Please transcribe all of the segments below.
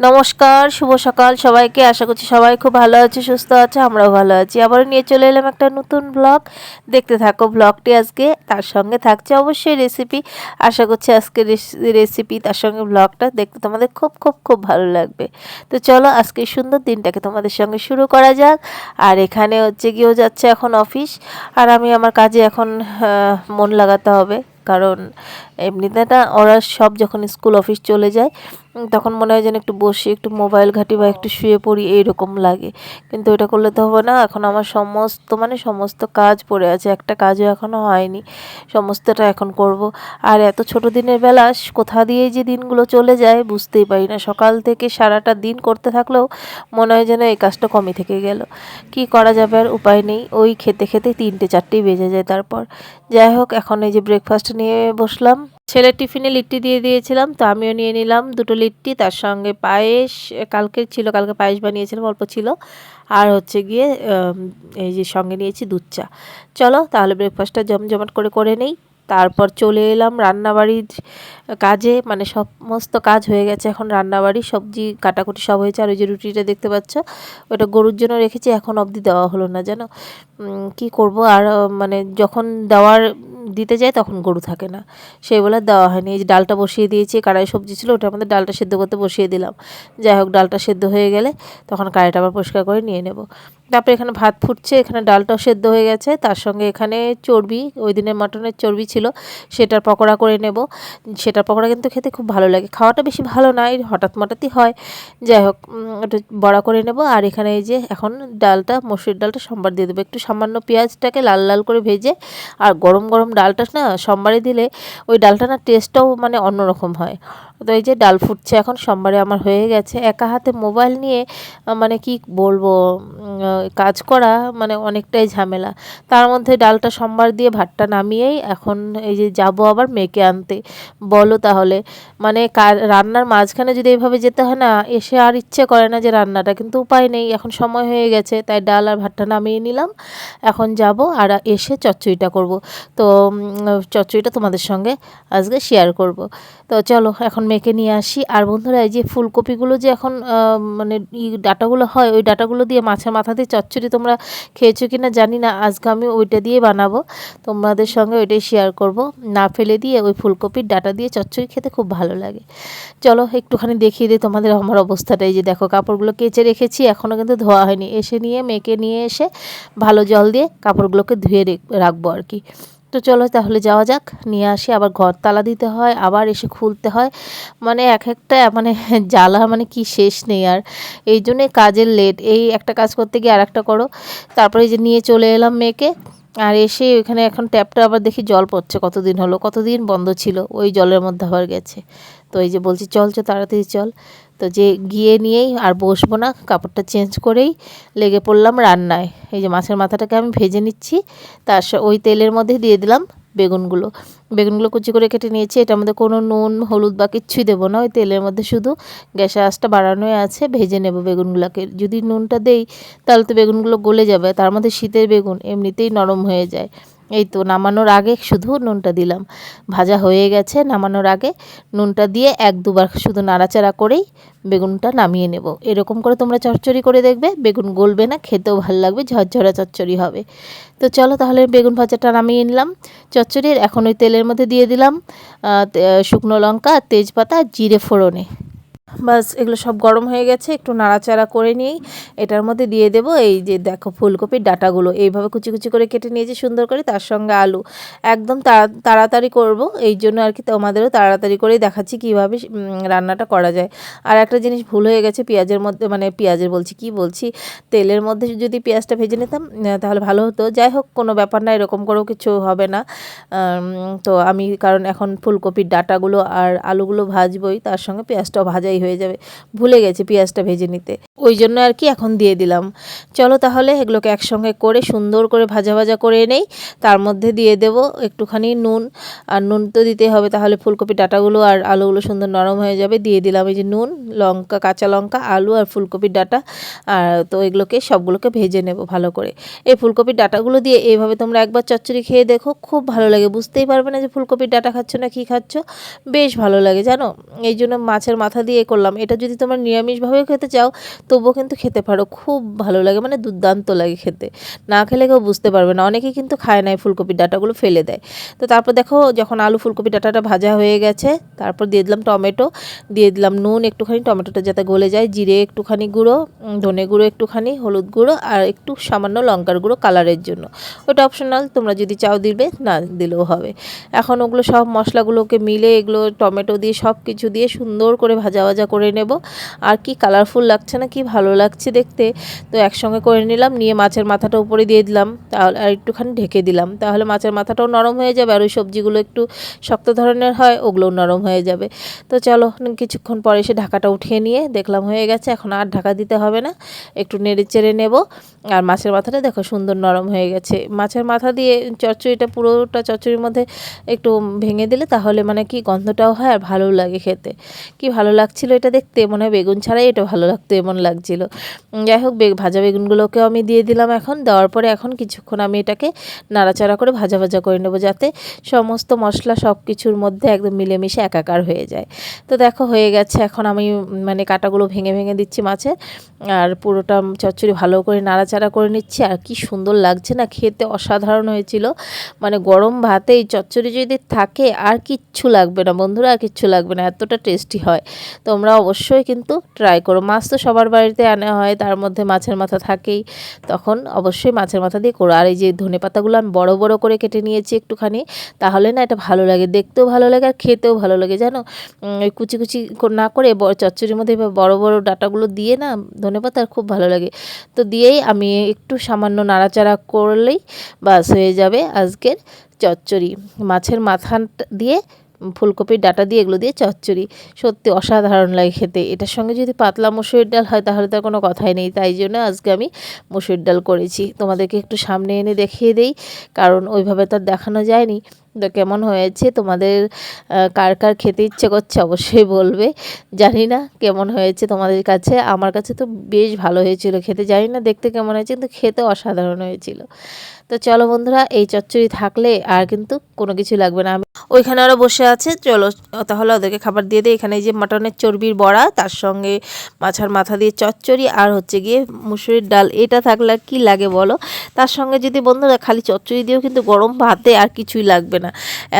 নমস্কার, শুভ সকাল সবাইকে। আশা করছি সবাই খুব ভালো আছে, সুস্থ আছে, আমরাও ভালো আছি। আবারও নিয়ে চলে এলাম একটা নতুন ব্লগ দেখতে থাকো ব্লগটি আজকে। তার সঙ্গে থাকছে অবশ্যই রেসিপি আশা করছি আজকে রেসিপি তার সঙ্গে ব্লগটা দেখতে তোমাদের খুব খুব খুব ভালো লাগবে। তো চলো আজকে সুন্দর দিনটাকে তোমাদের সঙ্গে শুরু করা যাক। আর এখানে হচ্ছে গিয়েও যাচ্ছে এখন অফিস আর আমি আমার কাজে এখন মন লাগাতে হবে। কারণ এমনিতে না ওরা সব যখন স্কুল অফিস চলে যায় তখন মনে হয় যেন একটু বসি, একটু মোবাইল ঘাঁটি বা একটু শুয়ে পড়ি, এইরকম লাগে। কিন্তু এটা করলে তো হবে না, এখন আমার সমস্ত মানে সমস্ত কাজ পড়ে আছে, একটা কাজও এখনও হয়নি, সমস্তটা এখন করব। আর এত ছোট দিনের বেলা কোথা দিয়ে যে দিনগুলো চলে যায় বুঝতেই পারি না। সকাল থেকে সারাটা দিন করতে থাকলেও মনে হয় যেন এই কাজটা কমই থেকে গেল। কি করা যাবে আর উপায় নেই, ওই খেতে খেতে তিনটে চারটেই বেজে যায় তারপর। যাই হোক, এখন এই যে ব্রেকফাস্ট নিয়ে বসলাম। ছেলের টিফিনে লিট্টি দিয়ে দিয়েছিলাম, তো আমিও নিয়ে নিলাম দুটো লিট্টি, তার সঙ্গে পায়েস কালকে ছিল, কালকে পায়েস বানিয়েছিলাম, অল্প ছিল। আর হচ্ছে গিয়ে এই যে সঙ্গে নিয়েছি দুধ চা। চলো তাহলে ব্রেকফাস্টটা জমজমাট করে করে নেই। তারপর চলে এলাম রান্নাবাড়ির কাজে মানে সমস্ত কাজ হয়ে গেছে এখন রান্নাবাড়ি, সবজি কাটাকুটি সব হয়েছে। আর ওই যে রুটিটা দেখতে পাচ্ছ, ওটা গরুর জন্য রেখেছি, এখন অবধি দেওয়া হলো না, জানো? কি করব? আর মানে যখন দেওয়ার দিতে যায় তখন গরু থাকে না। সেই বলে দেওয়া হয়নি। এই যে ডালটা বসিয়ে দিয়েছি, কড়াই সবজি ছিল ওটার মধ্যে ডালটা সেদ্ধ করতে বসিয়ে দিলাম। যাই হোক, ডালটা সেদ্ধ হয়ে গেলে তখন কড়াইটা আবার পরিষ্কার করে নিয়ে নেব। তারপরে এখানে ভাত ফুটছে, এখানে ডালটাও সেদ্ধ হয়ে গেছে, তার সঙ্গে এখানে চর্বি, ওই দিনের মাটনের চর্বি ছিল, সেটার পকোড়া করে নেব। সেটার পকোড়া কিন্তু খেতে খুব ভালো লাগে, খাওয়াটা বেশি ভালো না, এই হঠাৎ মঠাৎই হয়। যাই হোক ওটা বড়া করে নেব, আর এখানে এই যে এখন ডালটা, মসুর ডালটা সম্বার দিয়ে দেবো। একটু সামান্য পেঁয়াজটাকে লাল লাল করে ভেজে, আর গরম গরম ডালটা না সোমবারে দিলে ওই ডালটা না টেস্টটাও মানে অন্যরকম হয়। তো এই যে ডাল ফুটছে এখন সোমবারে আমার হয়ে গেছে। একা হাতে মোবাইল নিয়ে মানে কি বলব কাজ করা মানে অনেকটাই ঝামেলা। তার মধ্যে ডালটা সোমবার দিয়ে ভাতটা নামিয়েই এখন এই যে যাব আবার মেয়েকে আনতে। বলো তাহলে মানে রান্নার মাঝখানে যদি এভাবে যেতে হয় না, এসে আর ইচ্ছে করে না যে রান্নাটা, কিন্তু উপায় নেই, এখন সময় হয়ে গেছে, তাই ডাল আর ভাতটা নামিয়ে নিলাম। এখন যাব আর এসে চচ্চড়িটা করব। তো চচ্চড়িটা তোমাদের সঙ্গে আজকে শেয়ার করব। তো চলো, এখন মেয়েকে নিয়ে আসি। আর বন্ধুরা, এই যে ফুলকপিগুলো যে এখন মানে ডাটাগুলো হয়, ওই ডাটাগুলো দিয়ে মাছের মাথা দিয়ে চচ্চড়ি তোমরা খেয়েছো কি না জানি না, আজকে আমি ওইটা দিয়ে বানাবো। তোমাদের সঙ্গে ওইটাই শেয়ার করব। না ফেলে দিয়ে ওই ফুলকপির ডাটা দিয়ে চচ্চড়ি খেতে খুব ভালো লাগে। চলো একটুখানি দেখিয়ে দিই তোমাদের আমার অবস্থাটা। এই যে দেখো, কাপড়গুলো কেচে রেখেছি এখনও কিন্তু ধোয়া হয়নি। এসে নিয়ে, মেয়েকে নিয়ে এসে ভালো জল দিয়ে কাপড়গুলোকে ধুয়ে রেখ- রাখব আর কি। তো চলো তাহলে যাওয়া যাক। নিয়ে আসি, আবার ঘর তালা দিতে হয়, আবার এসে খুলতে হয়। মানে এক একটা মানে জ্বালা মানে কি শেষ নেই আর। এই জন্যে কাজের লেট এই একটা কাজ করতে গিয়ে আর একটা করো। তারপরে যে নিয়ে চলে এলাম মেয়েকে, আর এসে ওখানে এখন ট্যাপটা আবার দেখি জল পড়ছে, কতদিন হলো, কতদিন বন্ধ ছিল, ওই জলের মধ্যে আবার গেছে। তো এই যে বলছি, চল চল তাড়াতাড়ি চল। তো যে গিয়ে নিয়েই আর বসবো না, কাপড়টা চেঞ্জ করেই লেগে পড়লাম রান্নায়। এই যে মাছের মাথাটাকে আমি ভেজে নিচ্ছি, তার ওই তেলের মধ্যে দিয়ে দিলাম বেগুনগুলো। বেগুনগুলো কুচি করে কেটে নিয়েছি, এটার মধ্যে কোনো নুন, হলুদ বা কিচ্ছুই দেবো না, ওই তেলের মধ্যে শুধু গ্যাসের আঁচটা বাড়ানোই আছে, ভেজে নেব বেগুনগুলোকে। যদি নুনটা দেই, তাহলে তো বেগুনগুলো গলে যাবে, তার মধ্যে শীতের বেগুন এমনিতেই নরম হয়ে যায়। এই তো নামানোর আগে শুধু নুনটা দিলাম। ভাজা হয়ে গেছে, নামানোর আগে নুনটা দিয়ে এক দুবার শুধু নাড়াচাড়া করেই বেগুনটা নামিয়ে নেব। এরকম করে তোমরা চচ্চড়ি করে দেখবে, বেগুন গলবে না, খেতেও ভালো লাগবে, ঝরঝরা চচ্চড়ি হবে। তো চলো তাহলে বেগুন ভাজাটা নামিয়ে নিলাম। চচ্চড়ির এখন ওই তেলের মধ্যে দিয়ে দিলাম শুকনো লঙ্কা, তেজপাতা, জিরে ফোড়নে। বাস এগুলো সব গরম হয়ে গেছে, একটু নাড়াচাড়া করে নিয়েই এটার মধ্যে দিয়ে দেব। এই যে দেখো ফুলকপির ডাটাগুলো, এইভাবে কুচি কুচি করে কেটে নিয়েছি সুন্দর করে, তার সঙ্গে আলু। একদম তাড়া- তাড়াতাড়ি করব, এই জন্য আর কি তোমাদেরও তাড়াতাড়ি করেই দেখাচ্ছি কীভাবে রান্নাটা করা যায়। আর একটা জিনিস ভুল হয়ে গেছে, পেঁয়াজের মধ্যে মানে পেঁয়াজের বলছি, কি বলছি? তেলের মধ্যে যদি পেঁয়াজটা ভেজে নিতাম তাহলে ভালো হতো। যাই হোক, কোনো ব্যাপার না, এরকম করেও কিছু হবে না। তো আমি, কারণ এখন ফুলকপির ডাটাগুলো আর আলুগুলো ভাজবই, তার সঙ্গে পেঁয়াজটাও ভাজাই হয়ে যাবে। ভুলে গেছি পেঁয়াজটা ভেজে নিতে। ওই জন্য আর কি এখন দিয়ে দিলাম। চলো তাহলে এগুলোকে একসঙ্গে করে সুন্দর করে ভাজা ভাজা করে নেই। তার মধ্যে দিয়ে দেব একটুখানি নুন। আর নুন তো দিতে হবে, তাহলে ফুলকপি ডাটাগুলো আর আলুগুলো সুন্দর নরম হয়ে যাবে। দিয়ে দিলাম এই যে নুন, লঙ্কা, কাঁচা লঙ্কা, আলু আর ফুলকপির ডাটা। আর তো এগুলোকে সবগুলোকে ভেজে নেব ভালো করে। এই ফুলকপির ডাটাগুলো দিয়ে এইভাবে তোমরা একবার চচ্চড়ি খেয়ে দেখো, খুব ভালো লাগে। বুঝতেই পারবে না যে ফুলকপির ডাটা খাচ্ছ না কী খাচ্ছ। বেশ ভালো লাগে, জানো? এই জন্য মাছের মাথা দিয়ে করলাম। এটা যদি তোমরা নিরামিষভাবেও খেতে চাও, তবুও কিন্তু খেতে পারো। খুব ভালো লাগে মানে দুর্দান্ত লাগে খেতে। না খেলে কেউ বুঝতে পারবে না। অনেকেই কিন্তু খায় না এই ফুলকপির ডাঁটাগুলো, ফেলে দেয়। তো তারপর দেখো, যখন আলু ফুলকপি ডাঁটাটা ভাজা হয়ে গেছে, তারপর দিয়ে দিলাম টমেটো। দিয়ে দিলাম নুন, একটুখানি টমেটোটা যাতে গলে যায়, জিরে একটুখানি গুঁড়ো ধনে গুঁড়ো একটুখানি, হলুদ গুঁড়ো, আর একটু সামান্য লঙ্কার গুঁড়ো কালারের জন্য। ওটা অপশনাল তোমরা যদি চাও দিবে, না দিলেও হবে। এখন ওগুলো সব মশলাগুলোকে মিলে এগুলো টমেটো দিয়ে সব কিছু দিয়ে সুন্দর করে ভাজা ভাজা করে নেব। আর কি কালারফুল লাগছে না, কি ভালো লাগছে দেখতে। তো একসঙ্গে করে নিলাম, নিয়ে মাছের মাথাটা উপরে দিয়ে দিলাম। তাহলে আর একটুখানি ঢেকে দিলাম। তাহলে মাছের মাথাটাও নরম হয়ে যাবে, আর ওই সবজিগুলো একটু শক্ত ধরনের হয়, ওগুলোও নরম হয়ে যাবে। তো চলো, কিছুক্ষণ পরে এসে ঢাকাটা উঠিয়ে নিয়ে দেখলাম হয়ে গেছে, এখন আর ঢাকা দিতে হবে না। একটু নেড়ে চেড়ে নেব। আর মাছের মাথাটা দেখো সুন্দর নরম হয়ে গেছে। মাছের মাথা দিয়ে চচ্চড়িটা, পুরোটা চচ্চড়ির মধ্যে একটু ভেঙে দিলে তাহলে মানে কি গন্ধটাও হয় আর ভালো লাগে খেতে। কি ভালো লাগছিল এটা দেখতে, মনে হয় বেগুন ছাড়াই এটা ভালো লাগতো, এমন লাগছিল। যাই হোক ভাজা বেগুনগুলোকেও আমি দিয়ে দিলাম এখন, দেওয়ার পরে এখন কিছুক্ষণ আমি এটাকে নাড়াচাড়া করে ভাজা ভাজা করে নেব যাতে সমস্ত মশলা সব কিছুর মধ্যে একদম মিলেমিশে একাকার হয়ে যায়। তো দেখো, হয়ে গেছে, এখন আমি মানে কাটাগুলো ভেঙে ভেঙে দিচ্ছি মাছের আর পুরোটা চচ্চড়ি ভালো করে নাড়াচাড়া করে নিচ্ছি, আর কি সুন্দর লাগছে না, খেতে অসাধারণ হয়েছিল। মানে গরম ভাতে এই চচ্চড়ি যদি থাকে, আর কিচ্ছু লাগবে না বন্ধুরা, আর কিচ্ছু লাগবে না, এতটা টেস্টি হয়। তোমরা অবশ্যই কিন্তু ট্রাই করো। মাছ তো সবার বাড়িতে আনা হয়, তার মধ্যে মাছের মাথা থাকেই। তখন অবশ্যই মাছের মাথা দিয়ে করো। আর এই যে ধনে পাতাগুলো আমি বড় বড় করে কেটে নিয়েছি একটুখানি, তাহলে না এটা ভালো লাগে, দেখতেও ভালো লাগে আর খেতেও ভালো লাগে। জানো? ওই কুচি কুচি না করে চচ্চড়ির মধ্যে বড় বড় ডাটাগুলো দিয়ে না ধনে পাতার খুব ভালো লাগে। তো দিয়েই আমি একটু সামান্য নাড়াচাড়া করলেই বাস হয়ে যাবে আজকের চচ্চড়ি। মাছের মাথা দিয়ে ফুলকপির ডাটা দিয়ে এগুলো দিয়ে চচ্চড়ি। সত্যি অসাধারণ লাগে খেতে। এটার সঙ্গে যদি পাতলা মসুরের ডাল হয়, তাহলে তার কোনো কথাই নেই। তাই জন্য আজকে আমি মসুর ডাল করেছি। তোমাদেরকে একটু সামনে এনে দেখিয়ে দেই, কারণ ওইভাবে তো আর দেখানো যায়নি। তো কেমন হয়েছে? তোমাদের কার কার খেতে ইচ্ছে করছে অবশ্যই বলবে। জানি না কেমন হয়েছে তোমাদের কাছে। আমার কাছে তো বেশ ভালো হয়েছিল খেতে। জানি না দেখতে কেমন হয়েছে, কিন্তু খেতে অসাধারণ হয়েছিল। তো চলো বন্ধুরা, এই চচ্চড়ি থাকলে আর কিন্তু কোনো কিছু লাগবে না। আমি ওইখানে ওরা বসে আছে, চলো, তাহলে ওদেরকে খাবার দিয়ে দিই। এখানে যে মাটনের চর্বির বড়া, তার সঙ্গে মাছার মাথা দিয়ে চচ্চড়ি, আর হচ্ছে গিয়ে মুসুরির ডাল। এটা থাকলে আর কি লাগে বলো? তার সঙ্গে যদি বন্ধুরা খালি চচ্চড়ি দিয়েও কিন্তু গরম ভাতে আর কিছুই লাগবে না।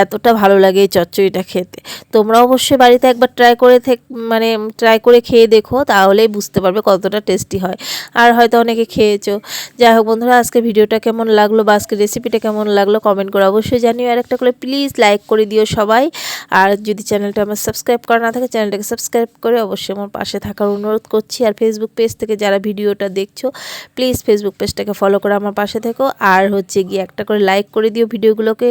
এতটা ভালো লাগে এই চচ্চড়িটা খেতে। তোমরা অবশ্যই বাড়িতে একবার ট্রাই করে থেক মানে ট্রাই করে খেয়ে দেখো, তাহলেই বুঝতে পারবে কতটা টেস্টি হয়। আর হয়তো অনেকে খেয়েছো। যাই হোক বন্ধুরা আজকে ভিডিওটা কেমন লাগল বা আজকে রেসিপিটা কেমন লাগল কমেন্ট করে অবশ্যই জানিও। আর একটা করে প্লিজ লাইক করে দিও সবাই। আর যদি চ্যানেলটা আমার সাবস্ক্রাইব করা না থাকে চ্যানেলটাকে সাবস্ক্রাইব করে অবশ্যই আমার পাশে থাকার অনুরোধ করছি। আর ফেসবুক পেজ থেকে যারা ভিডিওটা দেখছ প্লিজ ফেসবুক পেজটাকে ফলো করে আমার পাশে থেকো। আর হচ্ছে গিয়ে একটা করে লাইক করে দিও ভিডিওগুলোকে।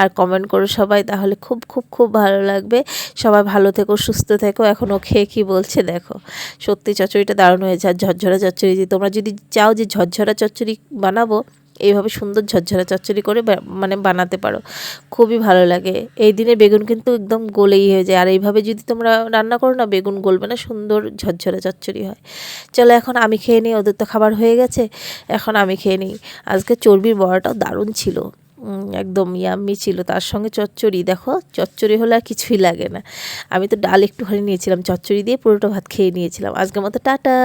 আর কমেন্ট করো সবাই, তাহলে খুব খুব খুব ভালো লাগবে। সবাই ভালো থেকো, সুস্থ থেকো। এখনও খেয়ে কী বলছে দেখো। সত্যি চচ্চড়িটা দারুণ হয়েছে। আর ঝরঝরা চচ্চড়ি দিয়ে তোমরা যদি চাও যে ঝরঝরা চচ্চড়ি বানাবো এইভাবে সুন্দর ঝরঝরা চচ্চড়ি করে মানে বানাতে পারো। খুবই ভালো লাগে। এই দিনে বেগুন কিন্তু একদম গলেই হয়ে যায়। আর এইভাবে যদি তোমরা রান্না করো না, বেগুন গলবে না, সুন্দর ঝরঝরা চচ্চড়ি হয়। চলো এখন আমি খেয়ে নিই, ওদের তো খাবার হয়ে গেছে। এখন আমি খেয়ে নিই। আজকে চর্বির বড়াটাও দারুণ ছিল। একদম ইয়াম্মি ছিল। তার সঙ্গে চচ্চড়ি। দেখো, চচ্চড়ি হলে আর কিছুই লাগে না। আমি তো ডাল একটুখানি নিয়েছিলাম। চচ্চড়ি দিয়ে পুরোটা ভাত খেয়ে নিয়েছিলাম। আজকের মতো টাটা।